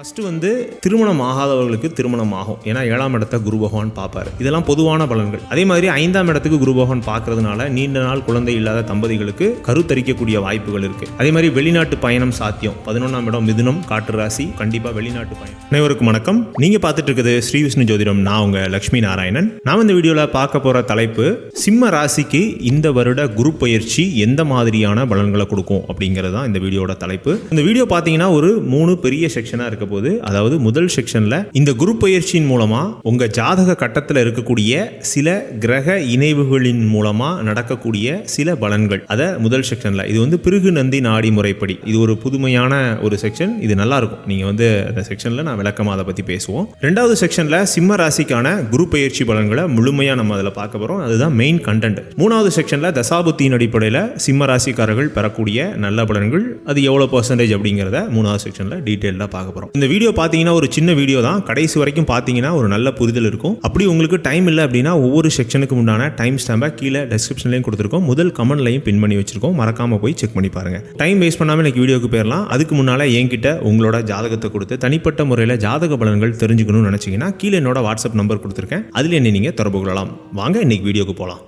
First வந்து திருமணம் ஆகாதவர்களுக்கு திருமணம் ஆகும். ஏன்னா ஏழாம் இடத்த குரு பகவான் பார்ப்பாரு. இதெல்லாம் பொதுவான பலன்கள். அதே மாதிரி ஐந்தாம் இடத்துக்கு குரு பகவான் பார்க்கறதுனால நீண்ட நாள் குழந்தை இல்லாத தம்பதிகளுக்கு கருத்தரிக்கக்கூடிய வாய்ப்புகள் இருக்கு. அதே மாதிரி வெளிநாட்டு பயணம் சாத்தியம். பதினொன்றாம் இடம் மிதுனம் காற்று ராசி கண்டிப்பாக வெளிநாட்டு பயணம். அனைவருக்கும் வணக்கம். நீங்க பார்த்துட்டு இருக்குது ஸ்ரீ விஷ்ணு ஜோதிடம். நான் உங்க லக்ஷ்மி நாராயணன். நான் இந்த வீடியோவில் பார்க்க போற தலைப்பு சிம்ம ராசிக்கு இந்த வருட குரு பயிற்சி எந்த மாதிரியான பலன்களை கொடுக்கும் அப்படிங்கிறது தான் இந்த வீடியோட தலைப்பு. இந்த வீடியோ பார்த்தீங்கன்னா ஒரு மூணு பெரிய செக்ஷனாக இருக்க போது அதாவது முதல் செக்ஷனில் இந்த குரு பயிற்சியின் மூலமா உங்க ஜாதக கட்டத்தில் இருக்கக்கூடிய சில கிரக இணைவுகளின் மூலமா நடக்கக்கூடிய சில பலன்கள். அதை முதல் செக்ஷன்ல. இது வந்து பிருகு நந்தி நாடி முறைப்படி. இது ஒரு புதுமையான ஒரு செக்ஷன். இது நல்லா இருக்கும். நீங்க வந்து அந்த செக்ஷன்ல நான் விளக்கமா அதை பத்தி பேசுவோம். ரெண்டாவது செக்ஷன்ல சிம்ம ராசிக்கான குரு பயிற்சி பலன்களை முழுமையா நம்ம அதில் பார்க்க போறோம். அதுதான் மெயின் கண்டென்ட் மூணாவது செக்ஷன்ல தசாபுத்தியின் அடிப்படையில் சிம்ம ராசிக்காரர்கள் பெறக்கூடிய நல்ல பலன்கள். அது எவ்வளோ பர்சன்டேஜ் அப்படிங்கிறத மூணாவது செக்ஷன்ல டீட்டெயிலாக பார்க்க போறோம். இந்த வீடியோ பார்த்தீங்கன்னா ஒரு சின்ன வீடியோ தான். கடைசி வரைக்கும் பார்த்தீங்கன்னா ஒரு நல்ல புரிதல் இருக்கும். அப்படி உங்களுக்கு டைம் இல்லை அப்படின்னா ஒவ்வொரு செக்ஷனுக்கு உண்டான டைம் ஸ்டாம்பை கீழே டெஸ்கிரிப்ஷன்லையும் கொடுத்துருக்கோம். முதல் கமெண்ட்லையும் பின் பண்ணி வச்சிருக்கோம். மறக்காம போய் செக் பண்ணி பாருங்க. டைம் வேஸ்ட் பண்ணாமல் எனக்கு வீடியோக்கு போயிடலாம் அதுக்கு முன்னால் என்கிட்ட உங்களோட ஜாதகத்தை கொடுத்து தனிப்பட்ட முறையில் ஜாதக பலன்கள் தெரிஞ்சுக்கணும்னு நினச்சிங்கன்னா கீழே என்னோட வாட்ஸ்அப் நம்பர் கொடுத்துருக்கேன். அதில் என்ன நீங்கள் தொடர்பு கொள்ளலாம். வாங்க இன்னைக்கு வீடியோக்கு போகலாம்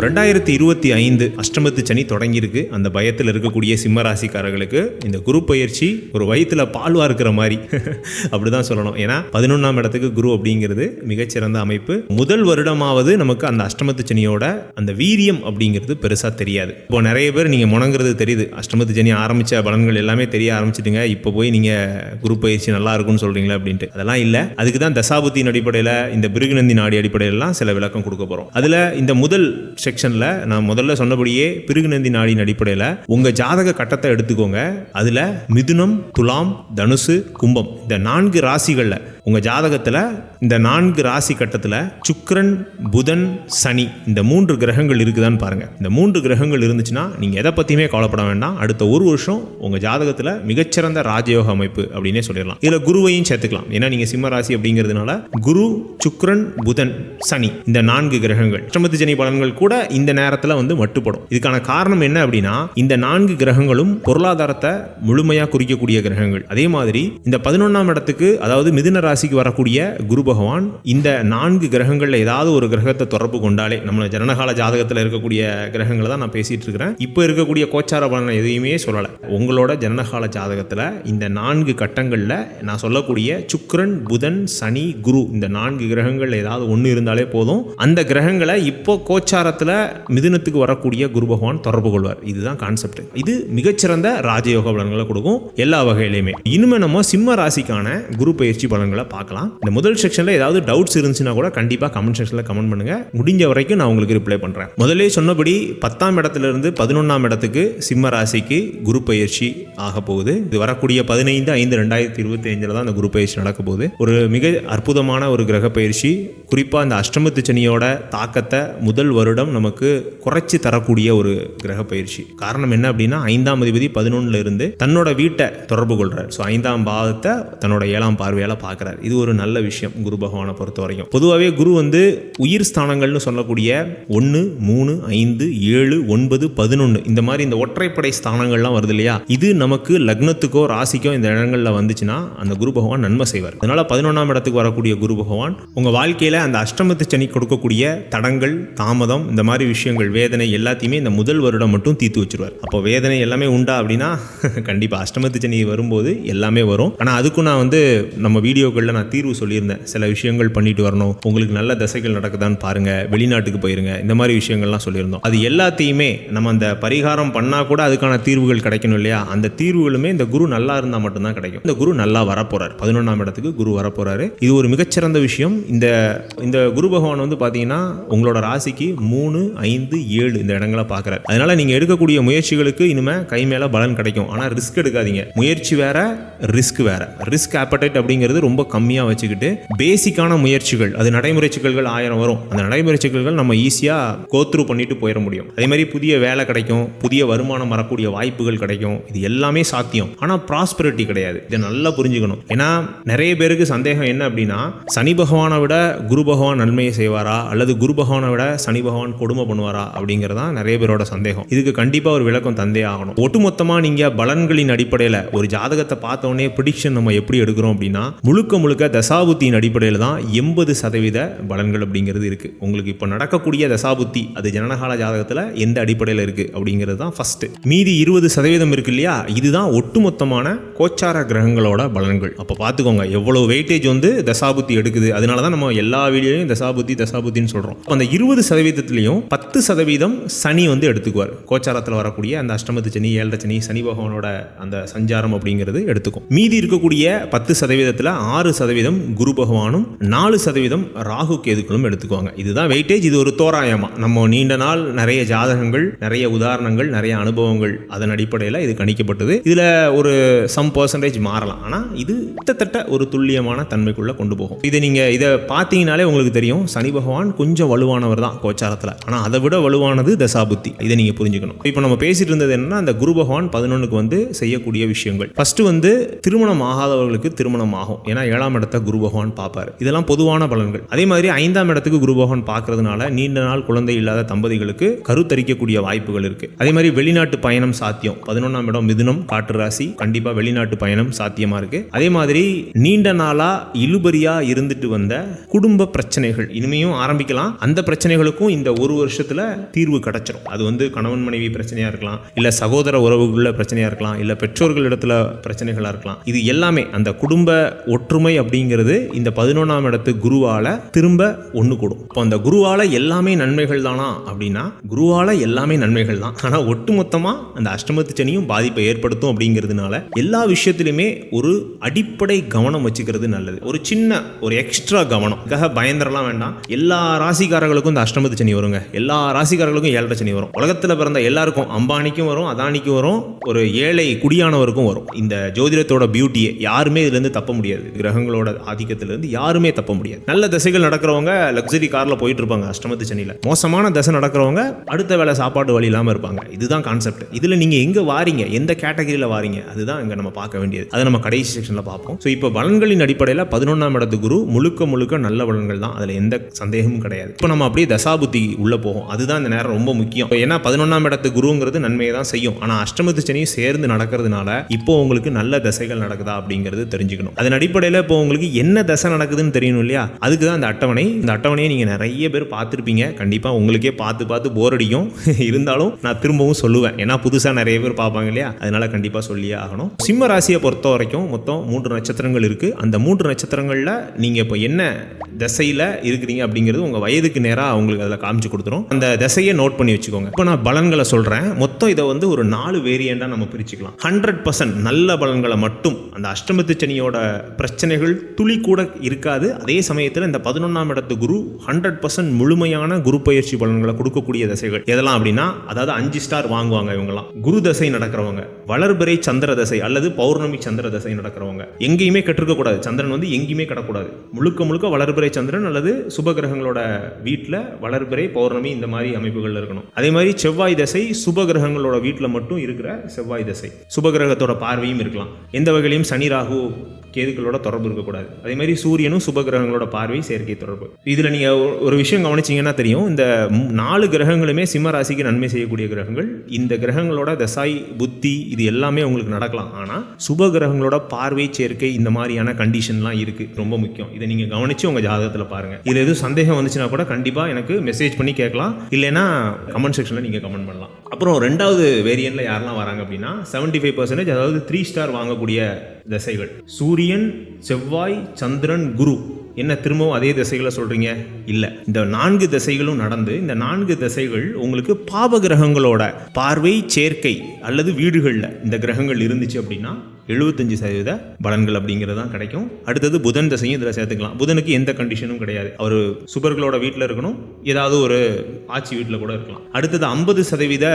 ரெண்டாயிரத்தி இருபத்தி ஐந்து அஷ்டமத்து சனி தொடங்கியிருக்கு. அந்த பயத்தில் இருக்கக்கூடிய சிம்ம ராசிக்காரர்களுக்கு இந்த குரு பயிற்சி ஒரு வயிற்றுல பால்வா இருக்கிற மாதிரி. அப்படிதான் சொல்லணும். ஏன்னா பதினொன்றாம் இடத்துக்கு குரு அப்படிங்கிறது மிகச்சிறந்த அமைப்பு. முதல் வருடமாவது நமக்கு அந்த அஷ்டமத்து சனியோட அந்த வீரியம் அப்படிங்கிறது பெருசாக தெரியாது. இப்போ நிறைய பேர் நீங்கள் முணங்குறது தெரியுது. அஷ்டமத்து சனி ஆரம்பித்த பலன்கள் எல்லாமே தெரிய ஆரம்பிச்சிட்டுங்க இப்போ போய் நீங்கள் குரு பயிற்சி நல்லா இருக்கும்னு சொல்கிறீங்களா அப்படின்ட்டு. அதெல்லாம் இல்லை. அதுக்கு தான் தசாபுத்தியின் அடிப்படையில் இந்த பிருகுநந்தி நாடி அடிப்படையிலலாம் சில விளக்கம் கொடுக்க போகிறோம் அதில் இந்த முதல் செக்ஷனில் நான் முதல்ல சொன்னபடியே பிருகுநந்தி நாடின் அடிப்படையில் உங்கள் ஜாதக கட்டத்தை எடுத்துக்கோங்க. அதில் மிதுனம் துலாம் தனுசு கும்பம் இந்த நான்கு ராசிகளில் உங்கள் ஜாதகத்தில் இந்த நான்கு ராசி கட்டத்தில் சுக்கரன் புதன் சனி இந்த மூன்று கிரகங்கள் இருக்குதான்னு பாருங்கள் இந்த மூன்று கிரகங்கள் இருந்துச்சுன்னா நீங்கள் எதை பற்றியுமே கவலைப்பட வேண்டாம். அடுத்த ஒரு வருஷம் உங்கள் ஜாதகத்தில் மிகச்சிறந்த ராஜயோக அமைப்பு அப்படின்னே சொல்லிடலாம். இதில் குருவையும் சேர்த்துக்கலாம். ஏன்னா நீங்கள் சிம்ம ராசி அப்படிங்கிறதுனால குரு சுக்கரன் புதன் சனி இந்த நான்கு கிரகங்கள். அஷ்டமத்து சனி பலன்கள் கூட இந்த நேரத்தில் வந்து மட்டுப்படும். இதுக்கான காரணம் என்ன அப்படின்னா இந்த நான்கு கிரகங்களும் பொருளாதாரத்தை முழுமையாக குறிக்கக்கூடிய கிரகங்கள். அதே மாதிரி இந்த பதினொன்றாம் இடத்துக்கு அதாவது மிதுன ராசிக்கு வரக்கூடிய குரு பகவான் இந்த நான்கு கிரகங்களில் ஏதாவது ஒரு கிரகத்தை தொடர்பு கொண்டாலே நம்ம ஜனனகால ஜாதகத்தில் இருக்கக்கூடிய கிரகங்களை தான் நான் பேசிட்டு இருக்கிறேன். இப்போ இருக்கக்கூடிய கோச்சார பலன் எதையுமே சொல்லலை. உங்களோட ஜனனகால ஜாதகத்தில் இந்த நான்கு கட்டங்களில் நான் சொல்லக்கூடிய சுக்ரன் புதன் சனி குரு இந்த நான்கு கிரகங்கள் ஏதாவது ஒன்று இருந்தாலே போதும். அந்த கிரகங்களை இப்போ கோச்சாரத்தில் மிதுனத்துக்கு வரக்கூடிய குரு பகவான் தொடர்பு கொள்வார். இதுதான் கான்செப்ட். இது மிகச்சிறந்த ராஜயோக பலன்களை கொடுக்கும் எல்லா வகையிலையுமே. இனிமே நம்ம சிம்ம ராசிக்கான குரு பயிற்சி பலன்களை பார்க்கலாம். இந்த முதல் செக்ஷனில் ஏதாவது டவுட்ஸ் இருந்துச்சுன்னா கூட கண்டிப்பாக கமெண்ட் செக்ஷனில் கமெண்ட் பண்ணுங்கள் முடிஞ்ச வரைக்கும் நான் உங்களுக்கு ரிப்ளை பண்ணுறேன் முதலே சொன்னபடி பத்தாம் இடத்துல இருந்து பதினொன்றாம் இடத்துக்கு சிம்ம ராசிக்கு குரு பயிற்சி ஆக போகுது. இது வரக்கூடிய பதினைந்து ஐந்து ரெண்டாயிரத்தி இருபத்தி ஐந்தில் தான் அந்த குரு பயிற்சி நடக்க போகுது. ஒரு மிக அற்புதமான ஒரு கிரக பயிற்சி. குறிப்பாக அந்த அஷ்டமத்து சனியோட தாக்கத்தை முதல் வருடம் நமக்கு குறைச்சி தரக்கூடிய ஒரு கிரக பயிற்சி. காரணம் என்ன அப்படின்னா ஐந்தாம் அதிபதி பதினொன்னுல இருந்து தன்னோட வீட்டை தொடர்பு கொள்றார். ஸோ ஐந்தாம் பாதத்தை தன்னோட ஏழாம் பார்வையால் பார்க்குறாரு. இது ஒரு நல்ல விஷயம் குரு பகவானை பொறுத்த வரைக்கும் பொதுவாகவே குரு வந்து உயிர் ஸ்தானங்கள்னு சொல்லக்கூடிய ஒன்று மூணு ஐந்து ஏழு ஒன்பது பதினொன்று இந்த மாதிரி இந்த ஒற்றைப்படை ஸ்தானங்கள்லாம் வருது இல்லையா? இது நமக்கு லக்னத்துக்கோ ராசிக்கோ இந்த இடங்களில் வந்துச்சுன்னா அந்த குரு பகவான் நன்மை செய்வார். அதனால பதினொன்றாம் இடத்துக்கு வரக்கூடிய குரு பகவான் உங்க வாழ்க்கையில அந்த அஷ்டமத்து சனி கொடுக்கக்கூடிய தடங்கள் தாமதம் இந்த மாதிரி விஷயங்கள் வேதனை எல்லாத்தையுமே இந்த முதல் வருடம் மட்டும் தீர்த்து வச்சிருவார். அப்போ வேதனை எல்லாமே உண்டா அப்படின்னா கண்டிப்பா அஷ்டமத்து சனி வரும்போது எல்லாமே வரும். ஆனால் அதுக்கும் நான் வந்து நம்ம வீடியோக்களில் நான் தீர்வு சொல்லியிருந்தேன். சில விஷயங்கள் பண்ணிட்டு வரணும். உங்களுக்கு நல்ல தசைகள் நடக்குதான்னு பாருங்க. வெளிநாட்டுக்கு போயிருங்க. இந்த மாதிரி விஷயங்கள்லாம் சொல்லியிருந்தோம். அது எல்லாத்தையுமே நம்ம அந்த பரிகாரம் பண்ணா கூட அதுக்கான தீர்வுகள் கிடைக்கணும் இல்லையா? அந்த தீர்வுகளுமே இந்த குரு நல்லா இருந்தால் மட்டும்தான் கிடைக்கும். இந்த குரு நல்லா வரப்போறாரு. பதினொன்றாம் இடத்துக்கு குரு வரப்போறாரு. இது ஒரு மிகச்சிறந்த விஷயம். இந்த இந்த குரு பகவான் வந்து பார்த்தீங்கன்னா உங்களோட ராசிக்கு மூணு ஐந்து ஏழு இந்த இடங்களை பார்க்குறாரு அதனால நீங்கள் எடுக்கக்கூடிய முயற்சிகளுக்கு இனிமே கை மேலே பலன் கிடைக்கும். ஆனால் ரிஸ்க் எடுக்காதீங்க. முயற்சி வேற ரிஸ்க் வேற. ரிஸ்க் ஆப்படைட் அப்படிங்கிறது ரொம்ப கம்மியாக வச்சுக்கிட்டு பேசிக்கான முயற்சிகள் அது நடைமுறை சிக்கல்கள் ஆயிரம் வரும். அந்த நடைமுறை சிக்கல்கள் நம்ம ஈஸியாக கோத்ரூ பண்ணிட்டு போயிட முடியும். அதே மாதிரி புதிய வேலை கிடைக்கும் புதிய வருமானம் வரக்கூடிய வாய்ப்புகள் கிடைக்கும். இது எல்லாமே சாத்தியம். ஆனால் ப்ராஸ்பரிட்டி கிடையாது. இதை நல்லா புரிஞ்சுக்கணும். ஏன்னா நிறைய பேருக்கு சந்தேகம் என்ன அப்படின்னா சனி பகவானை விட குரு பகவான் நன்மையை செய்வாரா? அல்லது குரு பகவானை விட சனி பகவான் கொடுமை பண்ணுவாரா? அப்படிங்கிறதான் நிறைய பேரோட சந்தேகம். இதுக்கு கண்டிப்பாக ஒரு விளக்கம் தந்தே ஆகணும். ஒட்டுமொத்தமாக நீங்கள் பலன்களின் அடிப்படையில் ஒரு ஜாதகத்தை பார்த்தோன்னே ப்ரிடிக்ஷன் நம்ம எப்படி எடுக்கிறோம் அப்படின்னா முழுக்க முழுக்க தசாபுத்தியின் அடிப்படையில் தான் எண்பது சதவீத பலன்கள் அப்படிங்கிறது இருக்குது உங்களுக்கு இப்போ நடக்கக்கூடிய தசாபுத்தி அது ஜனனகால ஜாதகத்தில் எந்த அடிப்படையில் இருக்குது அப்படிங்கிறது தான் ஃபஸ்ட்டு மீதி இருபது சதவீதம் இருக்கு இல்லையா? இதுதான் ஒட்டுமொத்தமான கோச்சார கிரகங்களோட பலன்கள். அப்போ பார்த்துக்கோங்க எவ்வளோ வெயிட்டேஜ் வந்து தசாபுத்தி எடுக்குது. அதனால தான் நம்ம எல்லா வீடியோலையும் தசாபுத்தி தசாபுத்தின்னு சொல்கிறோம் அந்த இருபது சதவீதத்துலையும் பத்து சதவீதம் சனி வந்து எடுத்துக்குவார். கோச்சாரத்தில் வரக்கூடிய அந்த அஷ்டமத்து சனி ஏழரை சனி சனி பகவானோட அந்த சஞ்சாரம் அப்படிங்கிறது எடுத்துக்கும். மீதி இருக்கக்கூடிய பத்து சதவீதத்தில் ஆறு சதவீதம் குரு பகவானும் நாலு சதவீதம் ராகு கேதுக்களும் எடுத்துக்குவாங்க. இதுதான் வெயிட்டேஜ் இது ஒரு தோராயமா. நம்ம நீண்ட நாள் நிறைய ஜாதகங்கள் நிறைய உதாரணங்கள் நிறைய அனுபவங்கள் அதன் அடிப்படையில் இது கணிக்கப்பட்டது. இதில் ஒரு சம் பர்சன்டேஜ் மாறலாம். ஆனால் இது கிட்டத்தட்ட ஒரு துல்லியமான தன்மைக்குள்ள கொண்டு போகும். இதை நீங்கள் இதை பார்த்தீங்கனாலே உங்களுக்கு தெரியும். சனி பகவான் கொஞ்சம் வலுவானவர் தான் கோச்சாரத்தில். ஆனால் அதை விட வலுவானது தசாபுத்தி. இதை நீங்கள் புரிஞ்சுக்கணும். இப்போ நம்ம பேசிட்டு இருந்தது என்னன்னா அந்த குரு பகவான் பதினொன்றுக்கு வந்து செய்யக்கூடிய விஷயங்கள். ஃபர்ஸ்ட் வந்து திருமணம் ஆகாதவர்களுக்கு திருமணம் ஆகும். ஏன்னா ஏழாம் இடத்த குரு பகவான் பார்ப்பார். இதெல்லாம் பொதுவான பலன்கள். அதே மாதிரி ஐந்தாம் இடத்துக்கு குரு பகவான் பார்க்கறதுனால நீண்ட நாள் குழந்தை இல்லாத தம்பதிகளுக்கு கருத்தரிக்கக்கூடிய வாய்ப்புகள் இருக்கு. அதே மாதிரி வெளிநாட்டு பயணம் சாத்தியம். பதினொன்றாம் இடம் மிதுனம் காற்று ராசி. கண்டிப்பாக வெளிநாட்டு பயணம் சாத்தியமா இருக்கு. அதே மாதிரி நீண்ட நாளா இழுபறியா இருந்துட்டு வந்த குடும்ப பிரச்சனைகள். இனிமையும் ஆரம்பிக்கலாம். அந்த பிரச்சனைகளுக்கும் இந்த ஒரு வருஷத்துல தீர்வு கிடைச்சிடும் அது வந்து கணவன் மனைவி பிரச்சனையா இருக்கலாம். இல்ல சகோதர உறவுகளில் பிரச்சனையா இருக்கலாம். இல்ல பெற்றோர்கள் இடத்துல பிரச்சனைகளா இருக்கலாம். இது எல்லாமே அந்த குடும்ப ஒற்றுமை அப்படிங்கிறது இந்த பதினொன்றாம் இடத்து குருவால திரும்ப ஒன்று கூடும். இப்போ அந்த குருவால எல்லாமே நன்மைகள் தானா அப்படின்னா குருவால எல்லாமே நன்மைகள் தான். ஆனால் ஒட்டுமொத்தமாக அந்த அஷ்டமத்து சனியும் பாதிப்பை ஏற்படுத்தும் அப்படிங்கிறதுனால எல்லா விஷயத்திலுமே ஒரு அடிப்படை கவனம் வச்சுக்கிறது நல்லது. ஒரு சின்ன ஒரு எக்ஸ்ட்ரா கவனம். இதுக்காக பயந்துடலாம் வேண்டாம். எல்லா ராசிக்காரர்களுக்கும் இந்த அஷ்டமத்து சனி வருங்க. எல்லா ராசிக்காரர்களுக்கும் ஏழரை சனி வரும். உலகத்தில் பிறந்த எல்லாருக்கும் அம்பானிக்கும் வரும் அதானிக்கும் வரும் ஒரு ஏழை குடியானவருக்கும் வரும். இந்த ஜோதிடத்தோட பியூட்டியை யாருமே இதுலேருந்து தப்ப முடியாது. கிரகங்களோட ஆதிக்கத்திலிருந்து யாருமே தப்ப முடியாது. நல்ல திசைகள் நடக்கிறவங்க லக்ஸரி காரில் போயிட்டு இருப்பாங்க அஷ்டமத்து சனியில். மோசமான தசை நடக்கிறவங்க அடுத்த வேலை சாப்பாடு வழி இல்லாமல் இருப்பாங்க. இதுதான் கான்செப்ட் இதில் நீங்கள் எங்கே வாரீங்க? எந்த கேட்டகரியில் வாரீங்க? அதுதான் இங்கே நம்ம பார்க்க வேண்டியது. அதை நம்ம கடைசி செக்ஷனில் பார்ப்போம். ஸோ இப்போ பலன்களின் அடிப்படையில் பதினொன்றாம் இடத்து குரு முழுக்க முழுக்க நல்ல பலன்கள் தான். அதில் எந்த சந்தேகமும் கிடையாது. இப்போ நம்ம அப்படியே தசாபுத்தி உள்ளே போகும் அதுதான் இந்த நேரம் ரொம்ப முக்கியம். ஏன்னா பதினொன்றாம் இடத்து குருங்கிறது நன்மையை தான் செய்யும். ஆனால் அஷ்டமத்து சனியும் சேர்ந்து நடக்கிறதுனால இப்போ உங்களுக்கு நல்ல தசைகள் நடக்குதா அப்படிங்கிறது தெரிஞ்சுக்கணும். அதன் அடிப்படையில் இப்போ உங்களுக்கு என்ன தசை நடக்குதுன்னு தெரியணும் இல்லையா? அதுக்கு தான் அந்த அட்டவணை. இந்த அட்டவணையை நீங்கள் நிறைய பேர் பார்த்துருப்பீங்க. கண்டிப்பாக உங்களுக்கே பார்த்து பார்த்து போர் அடிக்கும். இருந்தாலும் நான் திரும்பவும் சொல்லுவேன். ஏன்னா புதுசாக நிறைய பேர் பார்ப்பாங்க இல்லையா? அதனால கண்டிப்பாக சொல்லியே ஆகணும். சிம்ம ராசியை பொறுத்த வரைக்கும் மொத்தம் மூன்று நட்சத்திரங்கள் இருக்குது அந்த மூன்று நட்சத்திரங்களில் நீங்கள் இப்போ என்ன திசையில் இருக்கிறீங்க அப்படிங்கிறது உங்கள் வயதுக்கு நேராக அவங்களுக்கு அதில் காமிச்சு கொடுத்துரும். அந்த திசையை நோட் பண்ணி வச்சுக்கோங்க. இப்போ நான் பலன்களை சொல்கிறேன் மொத்தம் இதை வந்து ஒரு நாலு வேரியண்டாக நம்ம பிரிச்சுக்கலாம். ஹண்ட்ரட் பர்சன்ட் நல்ல பலன்களை மட்டும் அந்த அஷ்டமத்து சனியோட பிரச்சனைகள் துளி கூட இருக்காது. அதே சமயத்தில் இந்த பதினொன்றாம் இடத்து குரு ஹண்ட்ரட் பர்சன்ட் முழுமையான குரு பயிற்சி பலன்களை கொடுக்கக்கூடிய தசைகள். எதெல்லாம் அப்படின்னா அதாவது அஞ்சு ஸ்டார் வாங்குவாங்க இவங்கலாம் குரு தசை நடக்கிறவங்க. வளர்பிறை சந்திர தசை அல்லது பௌர்ணமி சந்திர தசை நடக்கிறவங்க. எங்கேயுமே கெட்டிருக்கக்கூடாது. சந்திரன் வந்து எங்கேயுமே கிடக்கூடாது. முழுக்க முழுக்க வளர்பிறை சந்திரன் அல்லது சுப கிரகங்களோட வீட்டில் வளர்பிறை பௌர்ணமி இந்த மாதிரி அமைப்புகள் இருக்கணும். அதே மாதிரி செவ்வாய் தசை சுப கிரகங்களோட வீட்டில் மட்டும் இருக்கிற செவ்வாய் தசை. சுப கிரகத்தோட பார்வையும் இருக்கலாம். எந்த வகையிலையும் சனி ராகு கேதுகளோட தொடர்பு இருக்கக்கூடாது. அதே மாதிரி சூரியனும் சுப கிரகங்களோட பார்வை செயற்கை தொடர்பு. இதில் நீங்கள் ஒரு விஷயம் கவனிச்சீங்கன்னா தெரியும். இந்த நாலு கிரகங்களுமே சிம்ம ராசிக்கு நன்மை செய்யக்கூடிய கிரகங்கள். இந்த கிரகங்களோட தசாய் புத்தி இது எல்லாமே உங்களுக்கு நடக்கலாம். ஆனால் சுப கிரகங்களோட பார்வை சேர்க்கை இந்த மாதிரியான கண்டிஷன்லாம் இருக்குது ரொம்ப முக்கியம். இதை நீங்கள் கவனித்து உங்கள் ஜாதகத்தில் பாருங்கள் இதில் எதுவும் சந்தேகம் வந்துச்சுன்னா கூட கண்டிப்பாக எனக்கு மெசேஜ் பண்ணி கேட்கலாம். இல்லைன்னா கமெண்ட் செக்ஷனில் நீங்கள் கமெண்ட் பண்ணலாம். அப்புறம் ரெண்டாவது வேரியண்ட்டில் யாரெல்லாம் வராங்க அப்படின்னா 75% ஃபைவ் பர்சன்டேஜ் அதாவது த்ரீ ஸ்டார் வாங்கக்கூடிய தசைகள். சூரியன் செவ்வாய் சந்திரன் குரு. என்ன திரும்பவும் அதே திசைகளை சொல்கிறீங்க இல்லை. இந்த நான்கு திசைகளும் நடந்து இந்த நான்கு திசைகள் உங்களுக்கு பாவ கிரகங்களோட பார்வை சேர்க்கை அல்லது வீடுகளில் இந்த கிரகங்கள் இருந்துச்சு அப்படின்னா எழுபத்தஞ்சு சதவீத பலன்கள் அப்படிங்கிறது தான் கிடைக்கும். அடுத்தது புதன் தசையும் இதில் சேர்த்துக்கலாம். புதனுக்கு எந்த கண்டிஷனும் கிடையாது. அவர் சுபர்களோட வீட்டில் இருக்கணும். ஏதாவது ஒரு ஆட்சி வீட்டில் கூட இருக்கலாம். அடுத்தது ஐம்பது சதவீத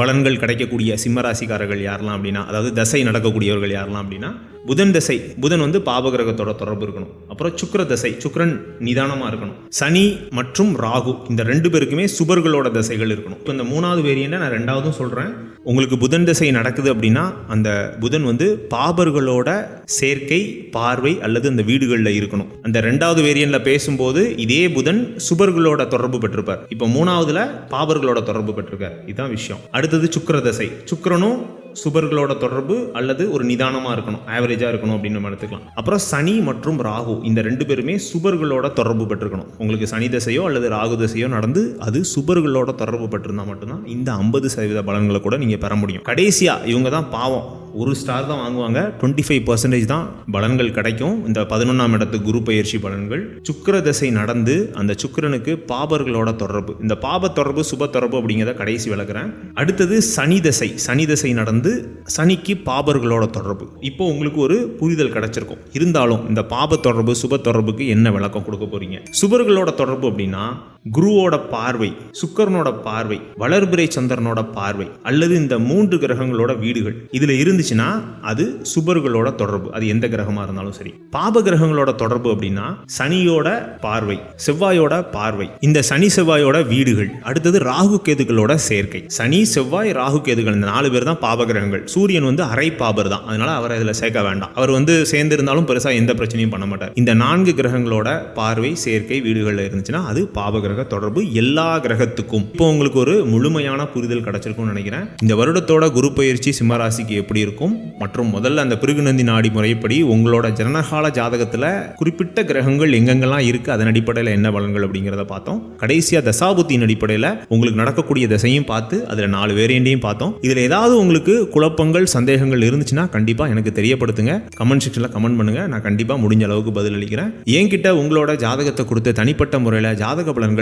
பலன்கள் கிடைக்கக்கூடிய சிம்மராசிக்காரர்கள் யாரெல்லாம் அப்படின்னா அதாவது தசை நடக்கக்கூடியவர்கள் யாரெல்லாம் அப்படின்னா புதன் தசை புதன் வந்து பாபகிரகத்தோட தொடர்பு இருக்கணும். அப்புறம் சுக்கர தசை சுக்கரன் நிதானமாக இருக்கணும். சனி மற்றும் ராகு இந்த ரெண்டு பேருக்குமே சுபர்களோட தசைகள் இருக்கணும். இப்போ இந்த மூணாவது வேரியண்ட்டை நான் ரெண்டாவதும் சொல்கிறேன் உங்களுக்கு புதன் தசை நடக்குது அப்படின்னா அந்த புதன் வந்து பாபர்களோட சேர்க்கை பார்வை அல்லது அந்த வீடுகளில் இருக்கணும். அந்த ரெண்டாவது வேரியண்டில் பேசும்போது இதே புதன் சுபர்களோட தொடர்பு பெற்றிருப்பார். இப்போ மூணாவதுல பாபர்களோட தொடர்பு பெற்றிருக்கார். இதுதான் விஷயம். அடுத்தது சுக்கர தசை. சுக்கரனும் சுபர்களோட தொடர்பு அல்லது ஒரு நிதானமாக இருக்கணும் ஆவரேஜாக இருக்கணும் அப்படின்னு நம்ம எடுத்துக்கலாம். அப்புறம் சனி மற்றும் ராகு இந்த ரெண்டு பேருமே சுபர்களோட தொடர்பு பெற்றிருக்கணும். உங்களுக்கு சனி தசையோ அல்லது ராகு தசையோ நடந்து அது சுபர்களோட தொடர்பு பெற்றிருந்தால் மட்டும்தான் இந்த ஐம்பது சதவீத பலன்களை கூட நீங்கள் பெற முடியும். கடைசியாக இவங்க தான் பாவம். ஒரு ஸ்டார் தான் வாங்குவாங்க. டுவெண்ட்டி ஃபைவ் பர்சன்டேஜ் தான் பலன்கள் கிடைக்கும். இந்த பதினொன்றாம் இடத்து குரு பயிற்சி பலன்கள். சுக்கிர தசை நடந்து அந்த சுக்கரனுக்கு பாபர்களோட தொடர்பு. இந்த பாப தொடர்பு சுப தொடர்பு அப்படிங்கிறத கடைசி விளக்குறேன். அடுத்தது சனி தசை. சனி தசை நடந்து சனிக்கு பாபர்களோட தொடர்பு. இப்போ உங்களுக்கு ஒரு புரிதல் கிடைச்சிருக்கும். இருந்தாலும் இந்த பாப தொடர்பு சுப தொடர்புக்கு என்ன விளக்கம் கொடுக்க போறீங்க? சுபர்களோட தொடர்பு அப்படின்னா குருவோட பார்வை சுக்கரனோட பார்வை வளர்பிறை சந்திரனோட பார்வை அல்லது இந்த மூன்று கிரகங்களோட வீடுகள். இதுல இருந்துச்சுன்னா அது சுபர்களோட தொடர்பு. அது எந்த கிரகமா இருந்தாலும் சரி. பாப கிரகங்களோட தொடர்பு அப்படின்னா சனியோட பார்வை செவ்வாயோட பார்வை. இந்த சனி செவ்வாயோட வீடுகள். அடுத்தது ராகு கேதுகளோட சேர்க்கை. சனி செவ்வாய் ராகு கேதுகள் இந்த நாலு பேர் தான் பாப கிரகங்கள். சூரியன் வந்து அரை பாபர் தான். அதனால அவரை இதுல சேர்க்க வேண்டாம். அவர் வந்து சேர்ந்திருந்தாலும் பெருசா எந்த பிரச்சனையும் பண்ண மாட்டார். இந்த நான்கு கிரகங்களோட பார்வை சேர்க்கை வீடுகள்ல இருந்துச்சுன்னா அது பாப கிரக தொடர்பு எல்லா கிரகத்துக்கும். இப்போ உங்களுக்கு ஒரு முழுமையான புரிதல் கிடைச்சிருக்கும்னு நினைக்கிறேன். இந்த வருடத்தோட குரு பயிற்சி சிம்மராசிக்கு எப்படி இருக்கும்? மற்றும் முதல்ல அந்த பிருகுநந்தி நாடி முறைப்படி உங்களோட ஜனனகால ஜாதகத்துல குறிப்பிட்ட கிரகங்கள் எங்கெங்கெல்லாம் இருக்கு? அதன் அடிப்படையில் என்ன பலன்கள் அப்படிங்கிறத பார்த்தோம். கடைசியா தசாபுத்தியின் அடிப்படையில் உங்களுக்கு நடக்கக்கூடிய திசையும் பார்த்து அதுல நாலு வேரியண்டையும் பார்த்தோம். இதுல ஏதாவது உங்களுக்கு குழப்பங்கள் சந்தேகங்கள் இருந்துச்சுன்னா கண்டிப்பா எனக்கு தெரியப்படுத்துங்க. கமெண்ட் செக்ஷன்ல கமெண்ட் பண்ணுங்க. நான் கண்டிப்பா முடிஞ்ச அளவுக்கு பதில் அளிக்கிறேன். என்கிட்ட உங்களோட ஜாதகத்தை கொடுத்து தனிப்பட்ட முறையில் ஜாதக பலன்கள்